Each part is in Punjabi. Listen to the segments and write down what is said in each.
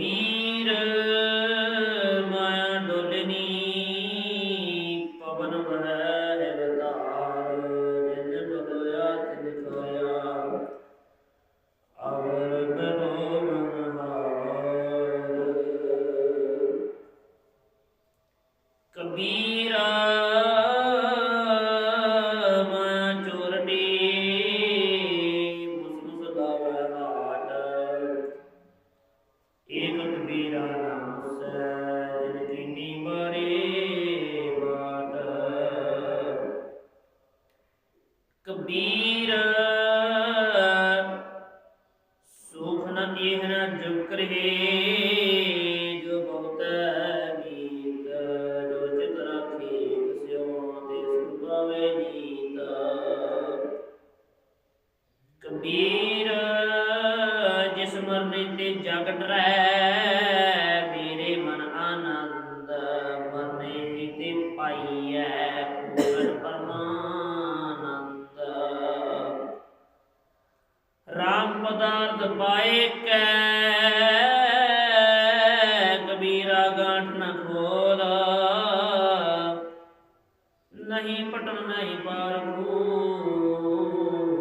ਕਬੀਰ ਮਾਇਆ ਡੋਲਨੀ ਪਵਨ ਵਹਿ ਅਵਤਾਰ ਜਿਨ ਬਦੋਇਆ ਤਿਨ ਖੋਇਆ। ਅਵਰ ਬਨੋ ਮਨਹਾਰ ਕਬੀਰਾ ਕਬੀਰਾ ਮਾਰੇ ਬਾਟ ਕਬੀਰ ਸੁਖ ਨ ਇਹ ਨ ਜੁਕ ਰਹੇ ਜੋ ਬਹੁਤ ਗੀਤ ਜੋ ਚਿਤ ਰਾਖੇ ਕਸਿਓ ਤੇ ਸੁਭਾਵੇ ਨੀਤ। ਕਬੀਰ ਮਰਨੇ ਤੇ ਮੇਰੇ ਮਨ ਆਨੰਦ ਮਰਨੇ ਤੇ ਪਾਈਐ ਪੂਰਨ ਪਰਮਾਨੰਦ। ਰਾਮ ਪਦਾਰਥ ਪਾਏ ਕੈ, ਕਬੀਰਾ ਗਾਂਠ ਨ ਖੋਲ। ਨਹੀਂ ਪਟਨ ਨਹੀਂ ਪਾਰ ਨਹੀਂ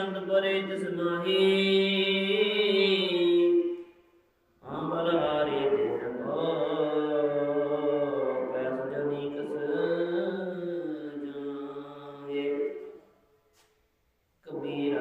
ਅੰਧ ਪਰੇ ਤਿਸ ਨਾਹੀ